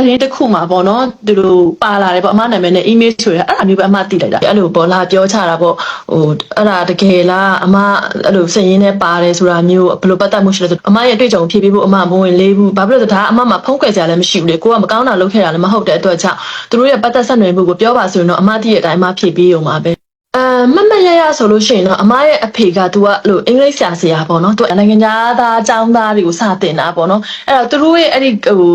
သတင်းတစ်ခုမှာပေါ့နော်သူတို့ပါလာတယ်ပေါ့အမနာမည်နဲ့ email ဆိုရအဲ့ဒါမျိုးပဲအမသိလိုက်တာအဲ့လိုပေါ့လာပြောချတာပေါ့ဟိုအဲ့ဒါတကယ်လားအမအဲ့လိုစည်ရင်းနဲ့ပါတယ်ဆိုတာမျိုးဘယ်လိုပတ်သက်မှုရှိလဲဆိုအမရဲ့အတွေ့အကြုံဖြည့်ပေးဖို့အမမဝင်လေးဘူးဘာဖြစ်လို့လဲဆိုတော့ဒါအမမှာဖုံးကွယ်ကြလည်းမရှိဘူးလေကိုကမကောင်းတာလုပ်ခဲ့တာလည်းမဟုတ်တဲ့အတွက်ကြောင့်သူတို့ရဲ့ပတ်သက်ဆက်နွယ်မှုကိုပြောပါဆိုရင်တော့အမတည့်ရဲ့အတိုင်းအမဖြည့်ပေးရုံပါပဲအဲမမရရဆိုလို့ရှိရင်တော့အမရဲ့အဖေကသူကအဲ့လိုအင်္ဂလိပ်ဆရာဆရာပေါ့နော်သူကနိုင်ငံသားအကြောင်းသားတွေကိုစတင်တာပေါ့နော်အဲ့တော့သူတို့ရဲ့အဲ့ဒီဟို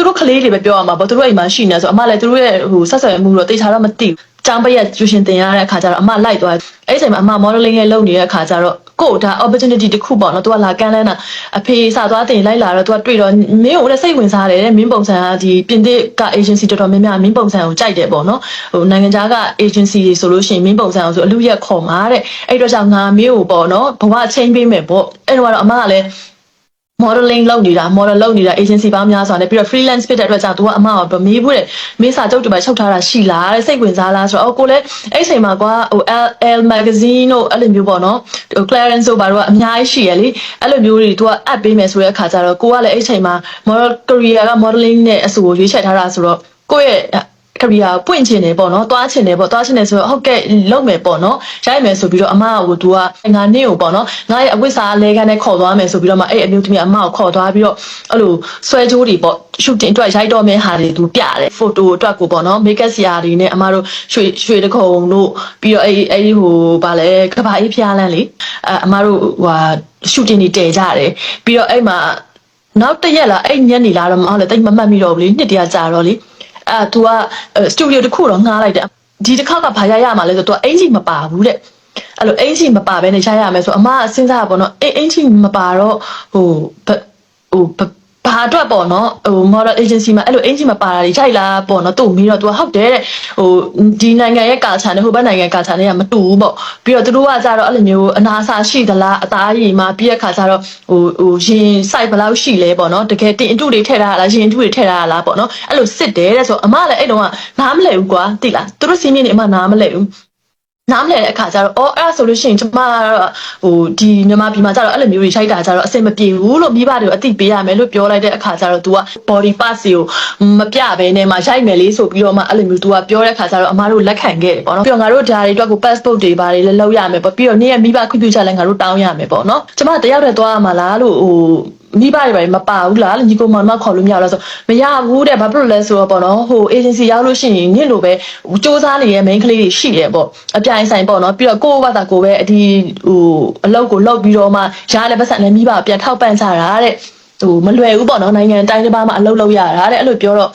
သူတို့ကလေးတွေပဲပြောရမှာပေါ့သူတို့အိမ်မှာရှိနေဆိုအမလည်းသူတို့ရဲ့ဟိုဆက်ဆံမှုတော့တေချာတော့မသိဘူးចောင်းပရက်ကျူရှင်တင်ရတဲ့အခါကျတော့အမလိုက်သွားအဲ့ဒီအချိန်မှာအမ modeling ရဲ့လုပ်နေတဲ့အခါကျတော့ကို့ဒါ opportunity တစ်ခုပေါ့နော်သူကလာကမ်းလန်းတာအဖေစသွားတင်လိုက်လာတော့သူကတွေ့တော့မင်းကိုလည်းစိတ်ဝင်စားတယ်မင်းပုံစံကဒီပြင်သစ်က agency တော်တော်များများမင်းပုံစံကိုကြိုက်တယ်ပေါ့နော်ဟိုနိုင်ငံခြားက agency တွေဆိုလို့ရှိရင်မင်းပုံစံကိုဆိုအလူရက်ခေါ်မှာတဲ့အဲ့တော့ကြောင့်ငါမင်းကိုပေါ့နော်ဘဝချင်းပေးမယ်ပေါ့အဲ့တော့ကတော့အမကလည်း modeling လုပ်နေတာ model လုပ်နေတာ agency ပေါင်းများစွာနဲ့ပြီးတော့ freelance ဖြစ်တဲ့အတွက်ကြောင့် तू ကအမကမေးဘူးတဲ့မင်းစာချုပ်တွေပဲချုပ်ထားတာရှိလားတဲ့စိတ်ဝင်စားလားဆိုတော့အော်ကိုလည်းအဲ့ချိန်မှာကွာဟို L L magazine တို့အဲ့လိုမျိုးပေါ့နော်ဟို clearance တို့ဘာလို့အများကြီးရှိရလေအဲ့လိုမျိုးတွေ तू ကအပ်ပေးမယ်ဆိုတဲ့အခါကျတော့ကိုကလည်းအဲ့ချိန်မှာ model career က modeling နဲ့အဆူကိုရွေးချယ်ထားတာဆိုတော့ကိုယ့်ရဲ့ ကရီယာပွင့်ချင်တယ်ပေါ့နော်သွားချင်တယ်ပေါ့သွားချင်တယ်ဆိုတော့ဟုတ်ကဲ့လုပ်မယ်ပေါ့နော်ရိုက်မယ်ဆိုပြီးတော့အမကသူကငါနေ့ကိုပေါ့နော်ငါရဲ့အဝိစာလဲကန်းနဲ့ခေါ်သွားမယ်ဆိုပြီးတော့မှအဲ့အမျိုးသမီးအမကိုခေါ်သွားပြီးတော့အဲ့လိုဆွဲကြိုးတွေပေါ့ shooting အတွက်ရိုက်တော့မယ့်ဟာတွေသူပြတယ် photo အတွက်ကိုပေါ့နော် make up ဆရာတွေနဲ့အမတို့ရွှေရွှေတခုံတို့ပြီးတော့အဲ့အဲ့ဒီဟိုဗာလဲကဘာအေးဖျားလန်းလေအအမတို့ဟို shooting တွေတည်ကြတယ်ပြီးတော့အဲ့မှာနောက်တစ်ရက်လားအဲ့ညနေလာတော့မဟုတ်လေတိတ်မမှတ်မိတော့ဘူးလေနှစ်တည်းကြာတော့လေ အဲ तू ကစတူဒီယိုတစ်ခုတော့ငှားလိုက်တယ်ဒီတစ်ခါကဘာရရမှာလဲဆိုတော့ तू အင်ဂျီမပါဘူးတဲ့အဲ့လိုအင်ဂျီမပါဘဲနဲ့ရရမယ်ဆိုအမကစဉ်းစားတာပေါ့နော်အင်အင်ဂျီမပါတော့ဟိုဘဟို ဘဘာအတွက်ပေါ့နော်ဟို model agency မှာအဲ့လိုအင်ဂျီမပါတာတွေကြိုက်လားပေါ့နော်သူ့ကိုမီးတော့ तू ကဟုတ်တယ်တဲ့ဟိုဒီနိုင်ငံရဲ့ကာချာနဲ့ဟိုဘက်နိုင်ငံကာချာနဲ့ကမတူဘူးပေါ့ပြီးတော့သူတို့ကကြတော့အဲ့လိုမျိုးအနာစာရှိသလားအသားရည်မှာပြီးတဲ့ခါကျတော့ဟိုဟိုရင် site ဘယ်လောက်ရှိလဲပေါ့နော်တကယ်တင်အတုတွေထည့်ထားတာလားရင်အတုတွေထည့်ထားတာလားပေါ့နော်အဲ့လိုစစ်တယ်တဲ့ဆိုအမလည်းအဲ့တုန်းကနားမလဲဘူးကွာသိလားသူတို့စီးမြင့်နေအမနားမလဲဘူး နားမလဲတဲ့အခါကျတော့အော်အဲ့ဒါဆိုလို့ရှိရင်ကျမကတော့ဟိုဒီမြန်မာပြည်မှာကျတော့အဲ့လိုမျိုးတွေရှိုက်တာကျတော့အဆင်မပြေဘူးလို့မိဘတွေကိုအသိပေးရမယ်လို့ပြောလိုက်တဲ့အခါကျတော့ तू က body parts ကိုမပြဘဲနဲ့မှရိုက်မယ်လေးဆိုပြီးတော့မှအဲ့လိုမျိုး तू ကပြောတဲ့အခါကျတော့အမားတို့လက်ခံခဲ့တယ်ပေါ့နော်ပြီးတော့ငါတို့ဒါတွေအတွက်ကို passport တွေဘာတွေလည်းလုပ်ရမယ်ပေါ့ပြီးတော့နေ့ရက်မိဘခွင့်ပြုချက်လည်းငါတို့တောင်းရမယ်ပေါ့နော်ကျမတယောက်တည်းသွားရမှာလားလို့ဟို မိဘတွေပဲမပါဘူးလားညီကောင်မောင်မခေါ်လို့မရဘူးလားဆိုမရဘူးတဲ့ဘာဖြစ်လို့လဲဆိုတော့ပေါ့နော်ဟို agency ရောက်လို့ရှိရင်ညစ်လို့ပဲစူးစမ်းနေတဲ့ main ကလေးတွေရှိတယ်ပေါ့အပြိုင်ဆိုင်ပေါ့နော်ပြီးတော့ကိုယ့်ဘာသာကိုယ်ပဲအဒီဟိုအလုပ်ကိုလုပ်ပြီးတော့မှရတဲ့ပတ်စံနဲ့မိဘပြန်ထောက်ပံ့ကြတာတဲ့ဟိုမလွယ်ဘူးပေါ့နော်နိုင်ငံတိုင်းတစ်ပါးမှာအလုပ်လုပ်ရတာတဲ့အဲ့လိုပြောတော့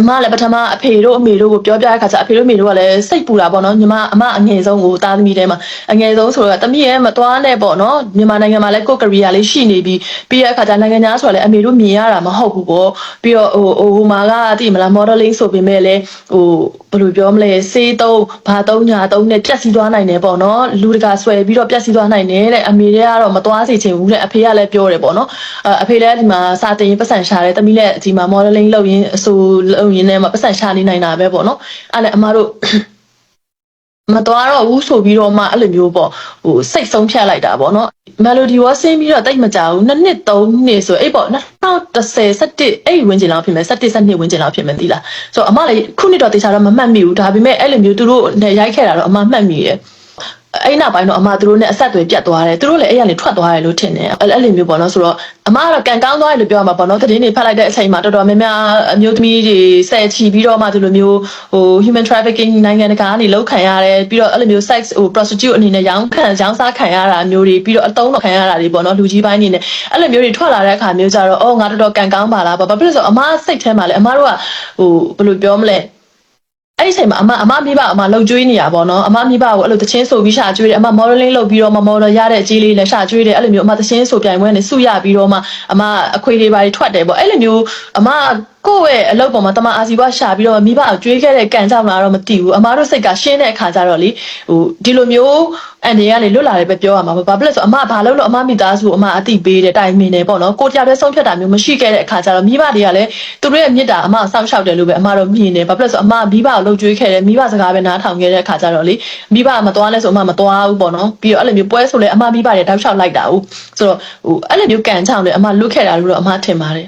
အမလည်းပထမအဖေတို့အမေတို့ကိုပြောပြတဲ့ခါကျအဖေတို့အမေတို့ကလည်းစိတ်ပူတာပေါ့နော်ညီမအမအငယ်ဆုံးကိုသားသမီးထဲမှာအငယ်ဆုံးဆိုတော့တမီးရဲ့မသွားနဲ့ပေါ့နော်မြန်မာနိုင်ငံမှာလည်းကိုယ်ကရီယာလေးရှိနေပြီးပြီးတဲ့အခါကျနိုင်ငံသားဆိုတော့လည်းအမေတို့မြင်ရတာမဟုတ်ဘူးပေါ့ပြီးတော့ဟိုဟိုဟိုမှာကတိမလား modeling ဆိုပေမဲ့လည်းဟို ဘယ်လိုပြောမလဲစေးသုံးဘာသုံးညာသုံးနဲ့ပြက်စီးသွားနိုင်တယ်ပေါ့နော်လူတကာဆွဲပြီးတော့ပြက်စီးသွားနိုင်တယ်တဲ့အမေတွေကတော့မသွားစေချင်ဘူးတဲ့အဖေကလည်းပြောတယ်ပေါ့နော်အဖေလည်းဒီမှာစာတင်ရင်ပတ်စံရှာတယ်တမီးလည်းဒီမှာ modeling လုပ်ရင်းအဆိုလုပ်ရင်းနဲ့မှပတ်စံရှာနေနိုင်တာပဲပေါ့နော်အဲ့လည်းအမတို့မတော်တော့ဘူးဆိုပြီးတော့မှအဲ့လိုမျိုးပေါ့ဟိုစိတ်ဆုံးဖြတ်လိုက်တာပေါ့နော် melody ဝါဆင်းပြီးတော့တိတ်မကြဘူးနှစ်နှစ်သုံးနှစ်ဆိုအဲ့ပေါ့2010 17အဲ့ဝင်းကျင်လောက်ဖြစ်မယ်17 17ဝင်းကျင်လောက်ဖြစ်မယ်သီလားဆိုတော့အမလည်းခုနှစ်တော့တေချာတော့မမှတ်မိဘူးဒါပေမဲ့အဲ့လိုမျိုးသူတို့နဲ့ရိုက်ခဲ့တာတော့အမမှတ်မိတယ် အဲ့နောက်ပိုင်းတော့အမသူတို့နဲ့အဆက်အသွယ်ပြတ်သွားတယ်သူတို့လည်းအဲ့ရနေထွက်သွားတယ်လို့ထင်တယ်အဲ့အဲ့လိုမျိုးပေါ့နော်ဆိုတော့အမကတော့ကန်ကောင်းသွားတယ်လို့ပြောရမှာပေါ့နော်သတင်းတွေဖတ်လိုက်တဲ့အချိန်မှာတော်တော်များများအမျိုးသမီးတွေဆယ်ချီပြီးတော့မှဒီလိုမျိုးဟို human trafficking နိုင်ငံတကာကနေလောက်ခံရတယ်ပြီးတော့အဲ့လိုမျိုး sex ဟို prostitute အနေနဲ့ရောင်းခံရောင်းစားခံရတာမျိုးတွေပြီးတော့အတုံးတော့ခံရတာတွေပေါ့နော်လူကြီးပိုင်းအနေနဲ့အဲ့လိုမျိုးတွေထွက်လာတဲ့အခါမျိုးကြတော့အော်ငါတော်တော်ကန်ကောင်းပါလားဘာဖြစ်လို့ဆိုအမစိတ်ထဲမှာလေအမတို့ကဟိုဘယ်လိုပြောမလဲ အဲ့ဒီအချိန်မှာအမအမမိဘအမလှုပ်ကြွေးနေရပါတော့အမမိဘကိုအဲ့လိုတချင်းဆိုပြီးရှာကြွေးတယ်အမ modeling လုပ်ပြီးတော့မ model ရတဲ့အကြီးလေးလည်းရှာကြွေးတယ်အဲ့လိုမျိုးအမတချင်းဆိုပြိုင်ပွဲနဲ့စုရပြီးတော့မှအမအခွေတွေပါတွေထွက်တယ်ပေါ့အဲ့လိုမျိုးအမ ကိုယ့်ရဲ့အလုပ်ပေါ်မှာတမအာစီဘွားရှာပြီးတော့မိဘကိုကြွေးခဲ့တဲ့ကံကြောင့်လားတော့မသိဘူးအမားတို့စိတ်ကရှင်းတဲ့အခါကျတော့လေဟိုဒီလိုမျိုးအန်ဒီကနေလွတ်လာတယ်ပဲပြောရမှာဘာဖြစ်လဲဆိုအမဘာလို့လို့အမမိသားစုအမအတိပေးတဲ့တိုင်မင်းနေပေါ့နော်ကိုတရားပဲဆုံးဖြတ်တာမျိုးမရှိခဲ့တဲ့အခါကျတော့မိဘတွေကလည်းသူတို့ရဲ့မြစ်တာအမစောင့်ရှောက်တယ်လို့ပဲအမတို့မြင်တယ်ဘာဖြစ်လဲဆိုအမမိဘကိုလှုပ်ကြွေးခဲ့တယ်မိဘစကားပဲနားထောင်ခဲ့တဲ့အခါကျတော့လေမိဘမသွားလဲဆိုအမမသွားဘူးပေါ့နော်ပြီးတော့အဲ့လိုမျိုးပွဲဆိုလဲအမမိဘတွေတောက်လျှောက်လိုက်တာဟုတ်ဆိုတော့ဟိုအဲ့လိုမျိုးကံကြောင့်လေအမလွတ်ခဲ့တာလို့တော့အမထင်ပါတယ်